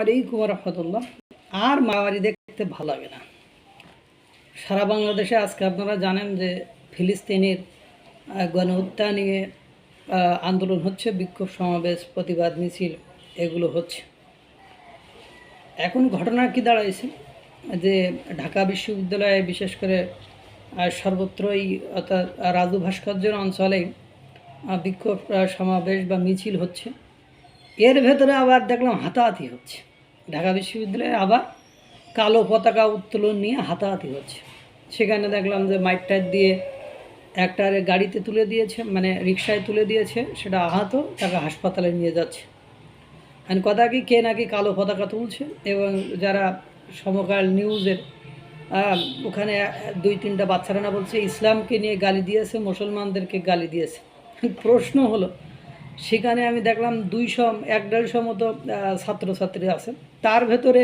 আলাইকুম রহমতুল্লাহ আর মাওয়ারি দেখতে ভালো লাগে না। সারা বাংলাদেশে আজকে আপনারা জানেন যে ফিলিস্তিনের গণহত্যা নিয়ে আন্দোলন হচ্ছে, বিক্ষোভ সমাবেশ, প্রতিবাদ মিছিল, এগুলো হচ্ছে। এখন ঘটনা কি দাঁড়াইছে? যে ঢাকা বিশ্ববিদ্যালয়ে বিশেষ করে সর্বত্রই অর্থাৎ রাজু ভাস্কর্যের অঞ্চলে বিক্ষোভ সমাবেশ বা মিছিল হচ্ছে। এর ভেতরে আবার দেখলাম হাতাহাতি হচ্ছে। ঢাকা বিশ্ববিদ্যালয়ে আবার কালো পতাকা উত্তোলন নিয়ে হাতাহাতি হচ্ছে। সেখানে দেখলাম যে মাইক টাইট দিয়ে একটা গাড়িতে তুলে দিয়েছে মানে রিক্সায় তুলে দিয়েছে, সেটা আহত, তাকে হাসপাতালে নিয়ে যাচ্ছে। আর কথা কি, কে নাকি কালো পতাকা তুলছে? এবং যারা সমকাল নিউজের ওখানে দুই তিনটা বাচ্চারা না বলছে, ইসলামকে নিয়ে গালি দিয়েছে, মুসলমানদেরকে গালি দিয়েছে। প্রশ্ন হলো সেখানে আমি দেখলাম দুইশো, এক দেড়শো মতো ছাত্রছাত্রী আছে। তার ভেতরে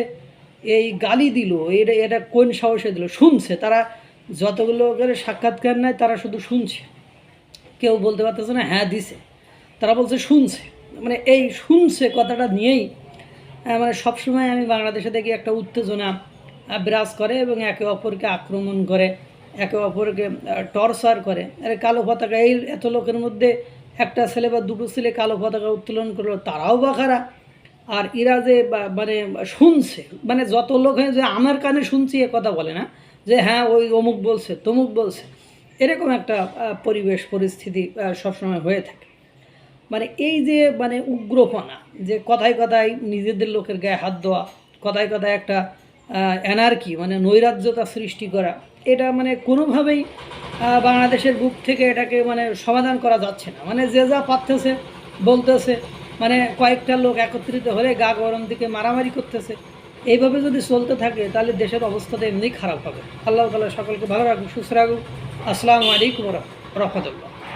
এই গালি দিল, এটা এটা কোন সাহসে দিল? শুনছে। তারা যতগুলো করে সাক্ষাৎকার নেয়, তারা শুধু শুনছে। কেউ বলতে পারতেছে না হ্যাঁ দিছে। তারা বলছে, শুনছে। মানে এই শুনছে কথাটা নিয়েই মানে সবসময় আমি বাংলাদেশে দেখি একটা উত্তেজনা বিরাজ করে এবং একে অপরকে আক্রমণ করে, একে অপরকে টর্চার করে। আরে, কালো পতাকা, এই এত লোকের মধ্যে একটা ছেলে বা দুটো ছেলে কালো পতাকা উত্তোলন করল, তারাও বা খারা আর এরা যে মানে শুনছে মানে যত লোক যে আমার কানে শুনছি এ কথা বলে না, যে হ্যাঁ ওই অমুক বলছে, তমুক বলছে, এরকম একটা পরিবেশ, পরিস্থিতি সবসময় হয়ে থাকে। মানে এই যে মানে উগ্রপনা, যে কথায় কথায় নিজেদের লোকের গায়ে হাত দেওয়া, কথায় কথায় একটা এনার্কি মানে নৈরাজ্যতা সৃষ্টি করা, এটা মানে কোনোভাবেই বাংলাদেশের বুক থেকে এটাকে মানে সমাধান করা যাচ্ছে না। মানে যে যা পারতেছে, বলতেছে মানে কয়েকটা লোক একত্রিত হলে গা গরম দিকে মারামারি করতেছে। এইভাবে যদি চলতে থাকে, তাহলে দেশের অবস্থা তো এমনি খারাপ হবে। আল্লাহ তালা সকলকে ভালো রাখুক, সুস্থ রাখুক। আসসালামু আলাইকুম রহমতুল্লাহ।